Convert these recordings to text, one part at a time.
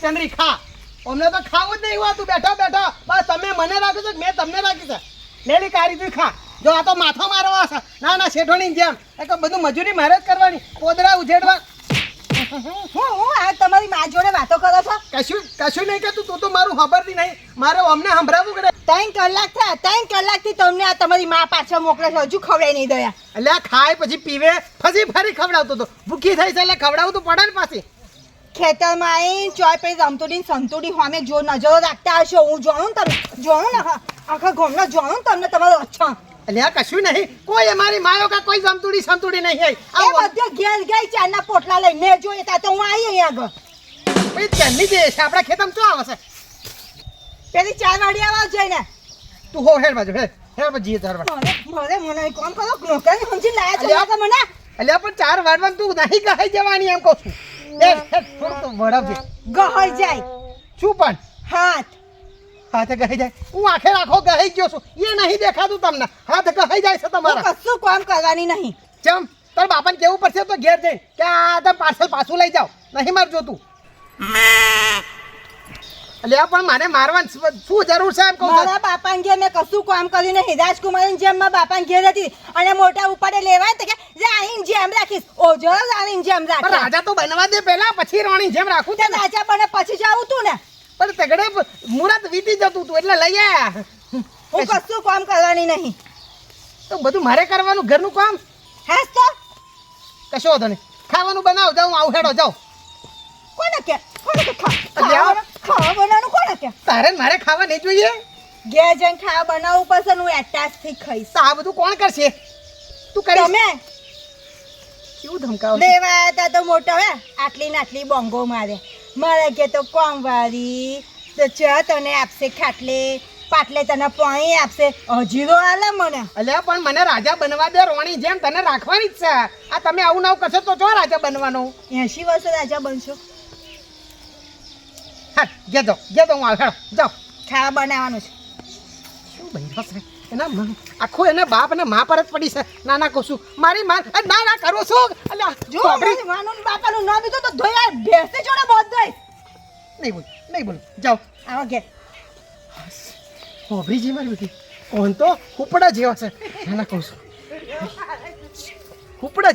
ચંદ્રી ખા. અમને તો ખાવું જ નહીં હોતું. બેઠો બેઠો. બસ તમે મને રાખ્યું છે મેં તમને રાખ્યું છે? લેલી કારી તું ખા. જો આ તો માથો મારવા હશે ના ના શેઠોની જેમ. એ તો બધું મજૂરી મારે જ કરવાની. કોદરા ઉજેડવા. હું હું આ તમારી મા જોડે વાતો કરો છો? કશું કશું નહીં કહેતું. તું તો મારું ખબરથી નહીં. મારે અમને સંભળાવવું કરે ત્રણ કલાક થયા. ત્રણ કલાકથી તમને આ તમારી મા પાછળ મોકલે છે. હજુ ખવડાય નહીં દયા. એટલે ખાય પછી પીવે. પછી ફરી ખવડાવતો હતો ભૂખી થઈ છે એટલે ખવડાવતું તો પડે ને પાછી. ખેતરમાં આવી ચોય પછી રમતુડી સંતુડી હોમે જો નજરો રાખતા હશો હું જોઉં તમે જોઉં ને આખા ગામના જોઉં તમને તમારો અચ્છા. અલ્યા કશું નહીં. કોઈ અમારી માયો કા કોઈ જમતુડી સંતુડી નહીં એ આવી. બધો ઘેર ગઈ ચાના પોટલા લઈ મેં જોઈ તા તો હું આવી અહીંયા આગળ. પછી ત્યાંની જે છે આપણા ખેતમ શું આવે છે. પેલી ચાર વાડી આવવા જઈને. તું હો હેડ બાજુ હેડ હેડ બાજુ જીએ વાગે મને મને કોમ કરો નોકરી સમજી લાયા છો મને? અલ્યા પણ ચાર વાડવાનું તું નહીં ગહાઈ જવાની એમ કહું છું. હેડ થોડું તો વળાવજે. ગહઈ જાય. શું પણ? હાથ. હાથે ગહાઈ જાય. હું આખે રાખો ગહી ગયો છું. એ નહીં દેખાતું તમને. હાથ ગહાઈ જાય છે તમારા. કશું કામ કરવાની નહીં. ચમ તાર બાપાને કેવું પડશે તો ઘેર જઈ. કે આ તમે પાર્સલ પાછું લઈ જાઓ. નહીં માર જોતું આ પણ મારે મારવાની શું જરૂર છે એમ કહું મારા બાપા ઘેર મેં કશું કામ કર્યું નહીં. રાજકુમારની જેમ મારા બાપા ઘેર હતી અને મોટા ઉપાડે લેવાય તો કે રાણીની જેમ રાખીશ. ઓજો રાણી જેમ રાખ. રાજા તો બનવા દે પહેલા પછી રાણી જેમ રાખું તે છે રાજા બને પછી જાવું તું ને. પણ તગડે મુરત વીતી જતું તું એટલે લઈ આયા. હું કશું કામ કરવાની નહીં. તો બધું મારે કરવાનું ઘરનું કામ? હાસ તો. કશો વાંધો નહીં. ખાવાનું બનાવ જાઉં આવું હેડો જાઉં. કોને કે? કોને કે ખા- ખાવા બનાવવાનું કોણ કે તારે મારે ખાવા નહીં જોઈએ? ઘેર જઈને ખાવા બનાવવું પડશે હું હું એટાચથી ખાઈશ. આ બધું કોણ કરશે? તું કરી તમે? કેવું ધમકાવ લેવા આવ્યા તો મોટા હે. આટલી ને આટલી બોંગો મારે. મારે કે તો કોમવારી તો ચા તને આપશે ખાટલે પાટલે તને પાણી આપશે. હજીરો આલે મને. અલ્યા પણ મને રાજા બનવા દે રોણી જેમ તને રાખવાની જ છે. આ તમે આવું નવું કરશો તો જો રાજા બનવાનો. એસી વર્ષે રાજા બનશો. હા ગયા જાઓ ગયા જાઓ હું આવ હેડો જાઓ. ખાવા બનાવવાનું છે. શું બન્યો છે? એના મન આખું એને બાપ અને મા પર જ પડી છે. ના ના કહું છું. મારી માં ના ના કરો છું. અલ્યા જો. મારી માનું બાપાનું નામ લીધું તો ધોયા ભેંસે જોડે બોધ દઈશ નહીં બોલ નહીં બોલ. જાઓ. આવો ઘેર. હોભરીજી મારી બેટી કોણ તો? હુપડા જેવા છે. ના ના કહું છું.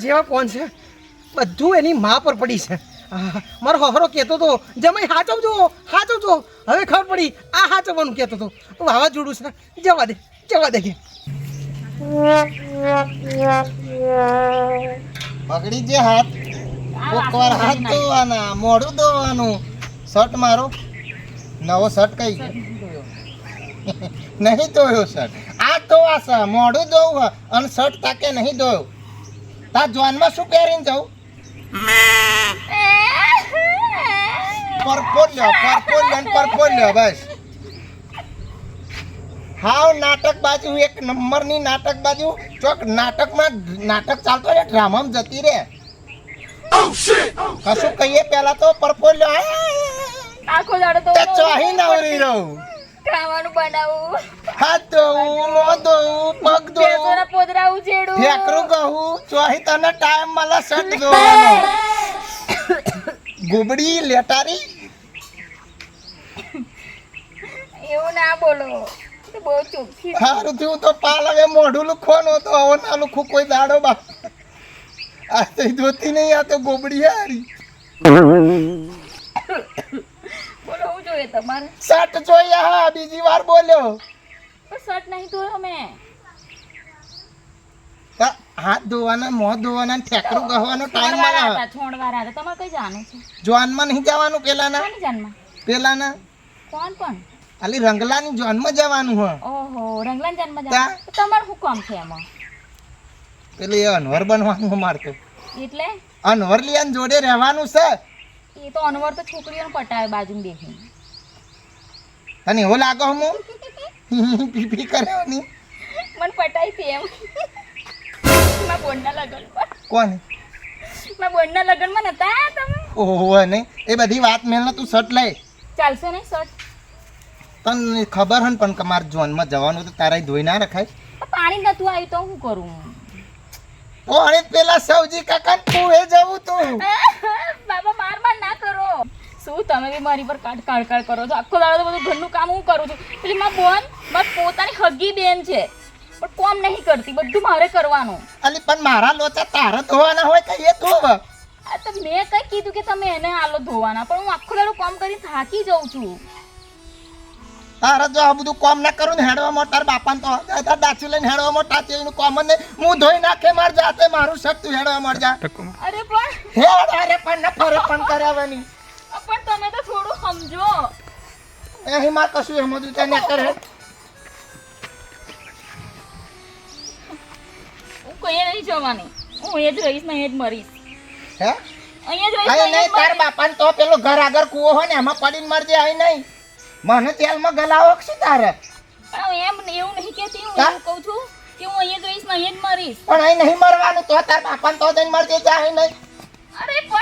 જેવા કોણ છે? બધું એની મા પર પડી છે. મારો હહરો કહેતો હતો જમાઈ હાચવજો હાચવજો. હવે ખબર પડી આ હાચવવાનું કહેતો હતો વાવાઝોડું છે જવા દે જવા દે કે પકડી જે હાથ. કોકવાર હાથ ધોવાના મોઢું ધોવાનું. શર્ટ મારો. નવો શર્ટ કઈ ગયો? નહીં ધોયો શર્ટ. આ ધોવા છે મોઢું ધોવું અને શર્ટ તાકે નહીં ધોયો. તાર જોનમાં શું પહેરીને જાઉં? પરપોર લ્યો પરપોર લ્યો ને પરપોર બસ. હાવ નાટક બાજુ એક નંબરની નાટક બાજુ. ચોક નાટકમાં નાટક ચાલતો રે ડ્રામામાં જતી રે કશું કહીએ પહેલા તો પરપોર લ્યો આખો દાડો તો ચોહી નવરી રહું. ખાવાનું બનાવું. હાથ ધોવું મોં ધોવું પગ ધોવું ભેંસોના પોદરા ફેકરું કહું ચોહી તને ટાઈમ મળે શર્ટ ધોવાનો. ગુબડી લેટારી એવું ના બોલો. બહુ ચોખ્ખી સારું થયું તો પાલ હવે મોઢું લુખવાનું તો હવે ના લુખું કોઈ દાડો બા આ તો જોતી નહીં આ તો ગોબડી હારી. બોલો હું જોઈએ તમારે? શર્ટ જોઈએ હા બીજી વાર બોલ્યો. શર્ટ નહીં તો મેં હાથ ધોવાના મોં ધોવાના ઠેકરું ગહવાનો ટાઈમ મળે છોડવા રાતે તમારે કઈ જવાનું છે? જોનમાં નહીં જવાનું પેલાના? પેલાના? કોણ કોણ? ખાલી રંગલાની જન્મ જવાનું હ. ઓહો રંગલાન જાનમાં તા? જવાનું તો તમારે શું કામ છે એમાં? પેલું એ અનવર બનવાનું મારતો એટલે? અનવર લિયાન જોડે રહેવાનું છે? એ તો અનવર તો છોકરીઓને પટાવે બાજુમાં બેસીને. તને એવો લાગો હું પીપી કરવાની મને પટાઈ હતી એમ. મારા બોનના લગ્ન કોણ મારા બોનના લગ્નમાં નતા તમે? ઓહો અને એ બધી વાત મેલ તું સટ લઈ. ચાલશે નહીં શર્ટ? તને ખબર હન પણ કમાર જોનમાં જવાનું તો તારા ધોઈ ના રખાય. પાણી નતું આવ્યું તો હું કરું? તો પેલા સૌજી કાકા કુએ જવું તું. બાબા માર માર ના કરો. શું તમે બી મારી પર કાટ કાળ કાળ કરો છો? આખો દાડો બધું ઘરનું કામ હું કરું છું. પેલી માં બોન મારી પોતાની હગી બેન છે. પણ કોમ નહીં કરતી બધું મારે કરવાનું. અલી પણ મારા લોચા તારા ધોવાના હોય કે એ ધોવ? આ તો મેં કઈ કીધું કે તમે એને હાલો ધોવાના પણ હું આખો દાડો કામ કરીને થાકી જાઉં છું. તારે જો આ બધું કોમ ના કરું ને હેડવામાં તાર બાપાને તો તાર દાચી લઈને હેડવામાં ટાચી એનું કોમ ને હું ધોઈ નાખે માર જાતે મારું શક હેડવા મર જા. અરે પણ હે અરે પણ ન ફરે પણ કરાવવાની પણ તમે તો થોડું સમજો. અહીં માં કશું એમ બધું ત્યાં ના કરે હું કઈ નહીં જવાની. હું એ જ રહીશ ને એ જ મરીશ. હે? અહીંયા જ રહીશ ને અહીં નહીં તાર બાપાને તો પેલો ઘર આગળ કૂવો હોય ને એમાં પડીને મરજે અહીં નહીં. મને તેલમાં ગલાવો કે શું તારે? હું એમ એવું નહીં કહેતી હું હા? કહું છું કે હું અહીંયા જ ને અહીંયા જ મરીશ. પણ અહીં નહીં મરવાનું તો તાર બાપાને તો જઈને મરજે જા નહીં?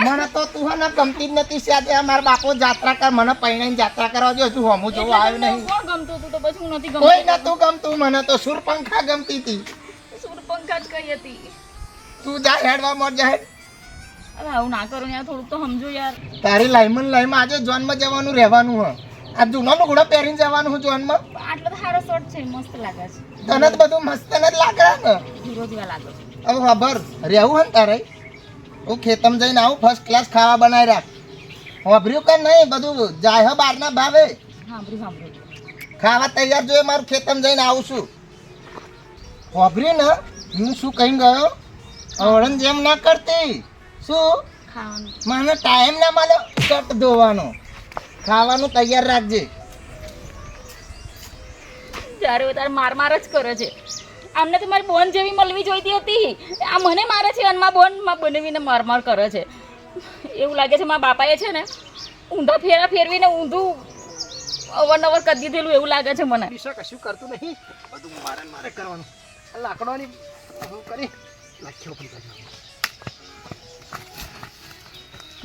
મને તો તું હે ગમતી જ નથી સાદે મારા બાપો જાત્રા કર મને પૈણાઈને જાત્રા કરવા જો હજુ હમું જોવા આવ્યું નહીં. કોણ ગમતું તું તો પછી હું નથી કોઈ નતું ગમતું મને તો સુરપંખા ગમતી હતી સુરપંખા જ કઈ હતી. તું જા હેડવા મર જા હેડ. અરે આવું ના કરો યાર થોડુંક તો સમજો યાર. તારી લાઈમન લાઈમાં આજે જોનમાં જવાનું રહેવાનું હ. આ જૂનો લુગડો પહેરીને જવાનું હું જોનમાં? આટલો તો સારો શોર્ટ છે મસ્ત લાગે છે. તને તો બધું મસ્ત જ લાગે ને. હીરો જેવા લાગે હવે ખબર રહેવું હે ને તારે. હું ખેતમ જઈને આવું ફર્સ્ટ ક્લાસ ખાવા બનાવી રાખ. વાપર્યું કે નહીં? બધું જાય હો બહારના ભાવે. સાંભળ્યું સાંભળ્યું ખાવા તૈયાર જોઈએ મારું ખેતમ જઈને આવું છું. વાપર્યું ને હું શું કહી ગયો? અવળન જેમ ના કરતી. શું? ખાવાનું. મને ટાઈમ ના મળે કટ ધોવાનો. ખાવાનું તૈયાર રાખજે. જ્યારે ત્યારે માર માર જ કરે છે. આમને તો મારી બોન જેવી મળવી જોઈતી હતી. આ મને મારે છે અને મારા બોનમાં બનાવીને માર માર કરે છે. એવું લાગે છે મારા બાપાએ છે ને ઊંધા ફેરા ફેરવીને ઊંધું અવારનવાર કરી દીધેલું એવું લાગે છે મને. વિશે કશું કરતું નહીં. બધું મારે મારે કરવાનું. લાકડોની હું કરી લખ્યો પણ કરી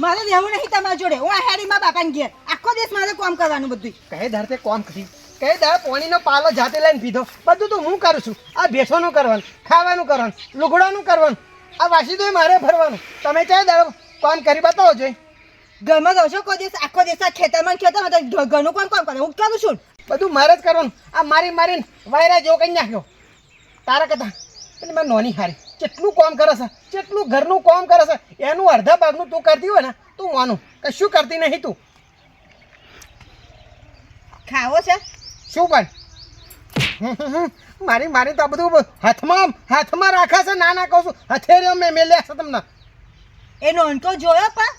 મારે રહેવું નહીં તમારા જોડે. હું આ હેડીમાં બાપાને ઘેર. આખો દિવસ મારે કામ કરવાનું બધું કહે ધાર તે કોમ કરી કહે ધાર પાણીનો પાલો જાતે લઈને પીધો. બધું તો હું કરું છું. આ બેસવાનું કરવાનું ખાવાનું કરવાનું લુગડાનું કરવાનું. આ વાસી તો મારે ભરવાનું. તમે ચાહે દાડો કોમ કરી બતાવો જોઈ. ઘરમાં રહો છો કોઈ દિવસ આખો દિવસ આ ખેતરમાં ખેતરમાં ઘણું કોણ ઘરનું કામ કરે. હું કરું છું. બધું મારે જ કરવાનું. આ મારી મારીને વાયરા જેવો કઈ નાખ્યો. તારા કથા એટલે મારી નોની હારી. કેટલું કામ કરે છે? કેટલું ઘરનું કામ કરે છે એનું અડધા ભાગનું તું કરતી હોય ને તું માનું. કશું કરતી નહીં તું? ખાવો છે? શું પણ. મારી મારી તો આ બધું હાથમાં હાથમાં રાખે છે. ના ના કહું છું. હથેરીઓ મેં મેલ્યા છે તમને. એનો નોનકો જોયો પા?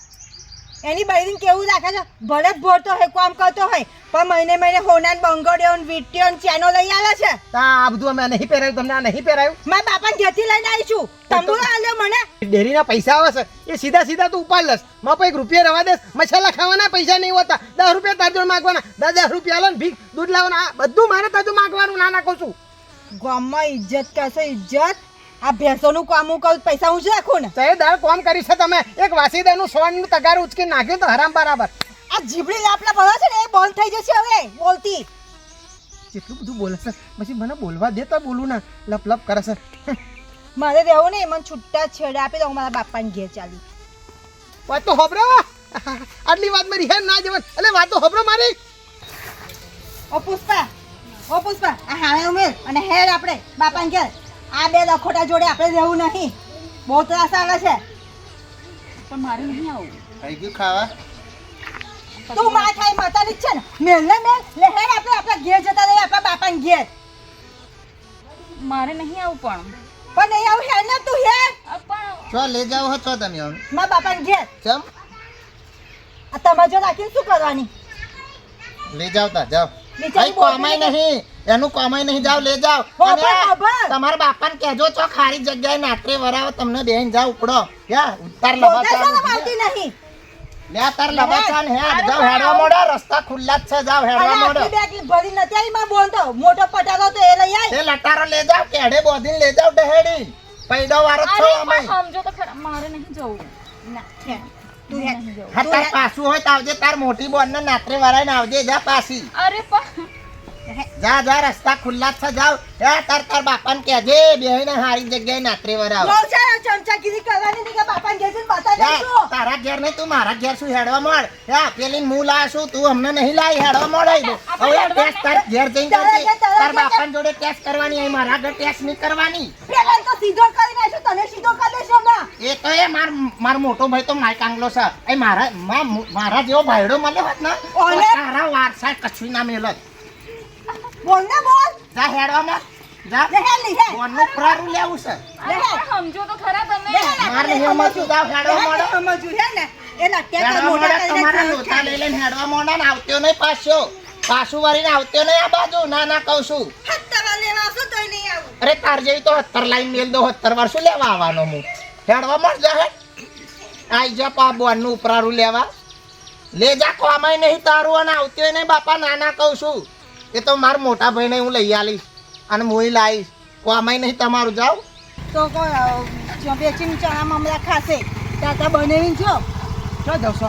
એની બૈરીને કેવું રાખે છે? ભલે ભરતો હોય કામ કરતો હોય પણ મહિને મહિને હોનાન બંગડીઓ ને ચેનો લઈ આવે છે. તા આ બધું અમે નહીં પહેરાયું તમને આ નહીં પહેરાયું? મારા બાપાને ઘેરથી લઈને આવી છું. તંબુરો આલ્યો મને. ડેરીના પૈસા આવે છે એ સીધા સીધા તું ઉપાડ લસમાં પછી રૂપિયા રવા દેસ મસાલા ખાવાના પૈસા નહીં હોતા. દસ રૂપિયા તાર જોડે માગવાના. દસ દસ રૂપિયા લો ભીખ દૂધ લાવવાના. બધું મારે તાજું માગવાનું ના ના કહું છું. ગામમાં ઇજ્જત કહેશે ઇજ્જત આ ભેંસોનું કામ હું કહું પૈસા હું જ રાખું ને? તો એ દર કોમ કરી છે તમે. એક વાસીદાનું સોનનું તગાર ઉચકી નાખ્યું તો હરામ બરાબર. આ જીબડી લાપલા ભરો છે ને એ બોલ થઈ જશે હવે બોલતી. જેટલું બધું બોલે છે. પછી મને બોલવા દે તો બોલું ના. લપ લપ કરે છે. મારે રહેવું નહીં મને છૂટા છેડે આપી દઉં મારા બાપાને ઘેર ચાલી. વાત તો હોબરો આટલી વાત મારી હે ના જવાન એટલે વાત તો હોબરો મારી. ઓ પુષ્પા ઓ પુષ્પા આ હાણે ઉમેર અને હેર આપણે બાપાને ઘેર. આ બે લખોટા જોડે આપણે રહેવું નહીં. બહુ ત્રાસ આવે છે. પણ મારે નહીં આવું. થઈ ગયું ખાવા? તું માં થાય માતાની જ છે ને. મેલ ને મેલ. લે હેડ આપણે આપણા ઘેર જતા રહીએ આપણા બાપાને ઘેર. મારે નહીં આવું પણ. પણ નહીં આવું હેડ ને તું હેર. પણ ચો લઈ જાવ હો છો તમે હવે. મારા બાપાને ઘેર. ચમ? આ તમારે જો રાખીને શું કરવાની? લઈ જાવ તા જાવ બિચારી કમાઈ કોમાય નહીં. એનું કોમાય નહીં. જાવ લે જાવ. તમારા બાપાને કહેજો છો ખારી જગ્યાએ નાતરે વરાવો તમને બેન જાવ ઉપડો. યા ઉતાર લવા આવતી નહીં? લે તાર લબાચાન હેડ જાવ હેડવા મોડો રસ્તા ખુલ્લા જ છે. જાવ હેડવા મોડો બેટલી ભરી નથી આવી માં બોલતો મોટો પટાલો તો એ લઈ આય. તે લટારો લે જાવ કેડે બોધીને લે જાવ ડહેડી. પૈડો વાળો છો અમે સમજો તો ખરા મારે નહીં જવું. ના. તું હા તાર પાછું હોય તો આવજે તાર મોટી બોન ને નાત્રે વરાઈને આવજે જા પાછી. અરે પણ જા જા રસ્તા ખુલ્લા છે જાવ એ તાર તાર બાપાને કહેજે બેહીને હારી જગ્યાએ નાતરી વરાવ. બહુ છે ચમચા કીધી કરવાની નહીં કે બાપાને ઘેર જઈને બતાવી જા, દઈશું. તારા ઘેર નહીં તું મારા ઘેર શું હેડવા મોડ યા પેલી હું લાશું તું અમને નહીં લાવી હેડવા મોડાઈ દો હવે ટેસ્ટ તાર ઘેર જઈને કરજે. તાર બાપા બાપાને જોડે ટેસ્ટ કરવાની અહીં મારા ઘર ટેસ્ટ નહીં કરવાની. પેલા તો સીધો કરી નાખ્યો તને સીધો કરી એ તો એ માર માર મોટો ભાઈ તો માય કાંગલો છે. એ મારા મારા જેવો ભાઈડો મળ્યો હોત ને ઓલે. તારા વારસા કશું ના મેલત બોલ ને બોલ. જા હેડવામાં. જા. લે હે લી હે બોનનું ફરારું લેવું છે. સમજો તો ખરા તમે. લે હે, માર નહીં સમજતું, જાઓ હેડવા માંડો. સમજવું ને. એ લટ્યા મોટા તમારા લોટા લઈ લઈને હેડવા મોડા ને આવતો નહીં પાછો. પાછું વળીને આવતો નહીં આ બાજુ. ના ના કહું છું. હત્તરા લેવા આવશો તોય નહીં આવું. અરે તાર જેવી તો હત્તર લાઈન મેલ દો હત્તર વાર શું લેવા આવવાનો હું? હેડવા મળ જા હે? આઈ જા પા બોનનું ઉપરારું લેવા. લે જા કોમાય નહીં તારું અને આવતી હોય નહીં બાપા નાના કહું છું. એ તો મારા મોટા ભાઈને હું લઈ આલીશ અને મોઈ લાવીશ કોમાય નહીં તમારું જાઉં તો કોઈ બેચીને ચણા મમરા ખાશે તાતા બનાવીને છો ચો જશો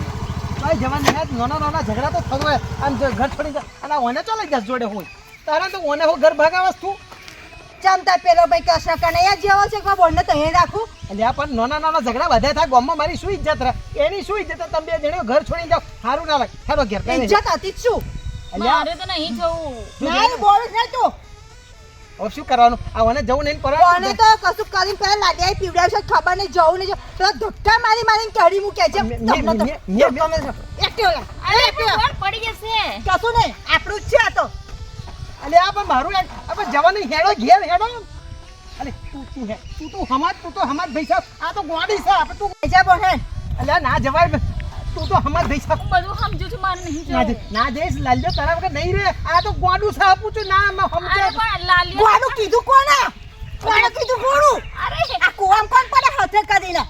કઈ જવા નહીં નાના નાના ઝઘડા તો થતો હોય. અને ઘર છોડી જાય અને ઓને ચાલે જસ જોડે હોય તારે તો ઓને હો ઘર ભાગાવસ તું. ચમતા પેલો ભાઈ કૃષ્ણ કનૈયા જેવો છે કે બોલને તહીં રાખું? એટલે પણ નાના નાના ઝઘડા વધે થાય ગામમાં મારી શું ઇજ્જત રહે? એની શું ઇજ્જત તમે બે જણે ઘર છોડી જાવ સારું ના લાગે. હેડો ઘેર કઈ ઇજ્જત હતી શું? મારે તો નહીં જવું. નહીં બોલ જ નહીં તું. હવે શું કરવાનું? આ ઓને જવું નહીં પર પરવાનું તો કશું કરીને પેલા લાડિયા પીવડાવશે ખબર નહીં જવું નહીં તો ધક્કા મારી મારીને કાઢી મૂકે છે. તમને તો. એકટીવો. અરે એકટીવો. પડી જશે. કશું નહીં. આપણું જ છે આ તો. અલે આ પણ મારું એક જવાનું હેડો ઘેર હેડો. અલે તું તું હે તું તો હમાજ તું તો હમાજ ભાઈ સાહેબ. આ તો ગોડી છે આપણે તું જા હે. અલે ના જવાય તું તો હમાજ ભાઈ સાહેબ. બધું સમજુ છું મારે નહીં ના જવું ના જઈશ લાલ્યો તારા વગર નહીં રે આ તો ગોડું છે આપું છું ના માં અરે સમજે પણ લાલ્યો ગોડું કીધું કોને કોણે કીધું ગોડું? અરે આ કુવામ કોણ પડે હાથે કરીને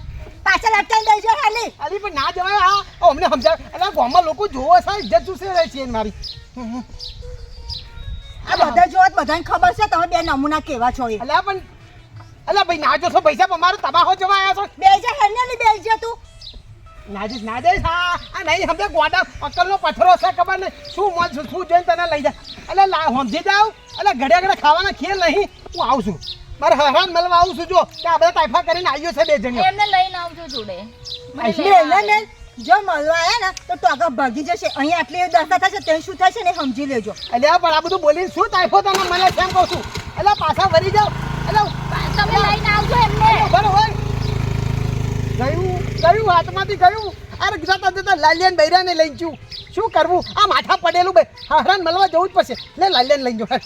પાછળ અટકાઈ દેજો હાલી અલી પણ ના જવાય આ. અમને સમજાવ એટલે ગામમાં લોકો જોવો છે ઇજ્જત ચૂસે રહે છે મારી. આ બધા જોત બધાને ખબર છે તમે બે નમૂના કેવા છો એ. અલ્યા પણ અલ્યા ભાઈ ના જોશો પૈસા પણ મારો તબાહો જવા આવ્યા છો. બે જા હેને ની બે જા તું. ના જઈશ ના જઈશ હા આ નહીં સમજે ગોડા અક્કલનો પથ્થરો છે ખબર ને શું મન શું શું જોઈને તને લઈ જા અલે લા સમજી જાવ એટલે ઘડે ઘડે ખાવાના ખેલ નહીં. હું આવું છું. મારે હરાન મળવા આવું છું જો કે આ બધા તાઇફા કરીને આવ્યો છે બે જણ એમને લઈને આવજો જોડે. ને આવે. જો મળવા આવ્યા ને તો ટોકા આગળ ભાગી જશે. અહીંયા આટલી દશા થશે ત્યાં શું થશે ને સમજી લેજો. એટલે આ પણ આ બધું બોલીને શું તાઇફો તને? મને કેમ કહું છું? એટલે પાછા વળી જાવ એટલે તમે લઈને આવજો એમને. બરોબર ગયું ગયું હાથમાંથી ગયું. અરે જતા જતા લાલિયાન બૈરાને લઈ જઉં શું કરવું? આ માથા પડેલું બે. હરાન મળવા જવું જ પડશે. લે લાલિયાન લઈ જાઉં